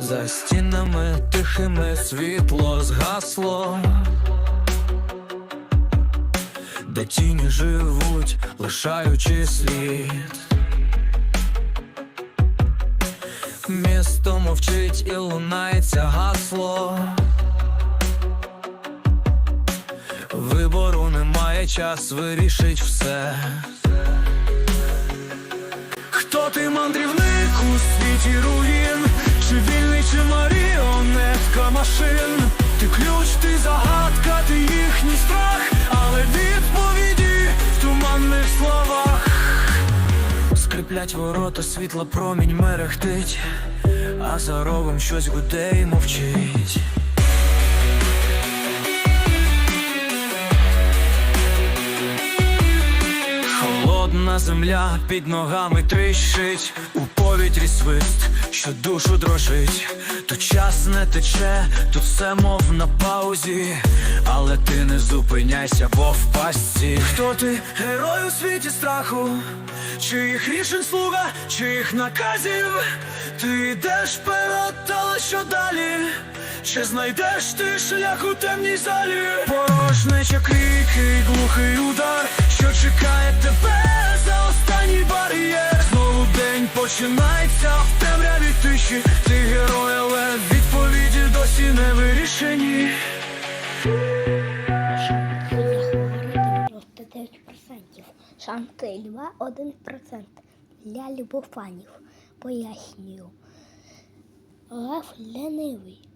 За стінами тихими світло згасло, де тіні живуть, лишаючи слід. Місто мовчить і лунається гасло. Вибору немає, час вирішить все. Хто ти мандрівник у світі руїн? Скриплять ворота, світла промінь мерехтить, а за ровом щось гуде і мовчить. Холодна земля під ногами тріщить, у повітрі свист, що душу дрожить. Тут час не тече, тут все мов на паузі, але ти не зупиняйся, бо в пастці. Хто ти герой у світі страху? Чиїх рішень слуга, чиїх наказів? Ти йдеш вперед, але що далі? Чи знайдеш ти шлях у темній залі? Порожнеча крики, глухий удар, що чекає тебе за останній бар'єр. Знову день починається в темряві тиші. Ти герой, але відповіді досі не вирішені. Шанси 99%. Шанси льва 1%. Для любофанів. Пояснюю. Лев лінивий.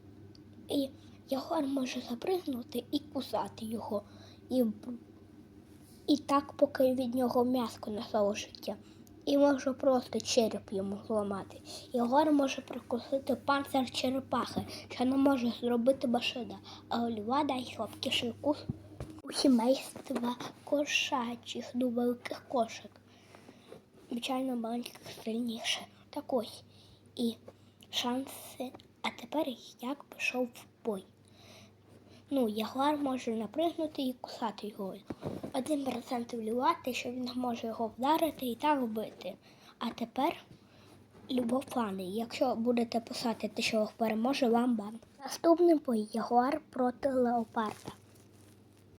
І Ягуар може запригнути і кусати його. І, і так, поки від нього м'яско не життя. І може просто череп йому зламати. Ягуар може прикусити панцир черепахи, що не може зробити башида, а у льва дай слабкіший кус у сімейства кошачих до великих кошик. Звичайно, маленьких сильніше. Так ось. І шанси. А тепер як пішов в бой. Ну, ягуар може напригнути і кусати його. Один процент влювати, що він може його вдарити і так вбити. А тепер любофани. Якщо будете писати, те, що переможе, вам бан. Наступний бой ягуар проти леопарда.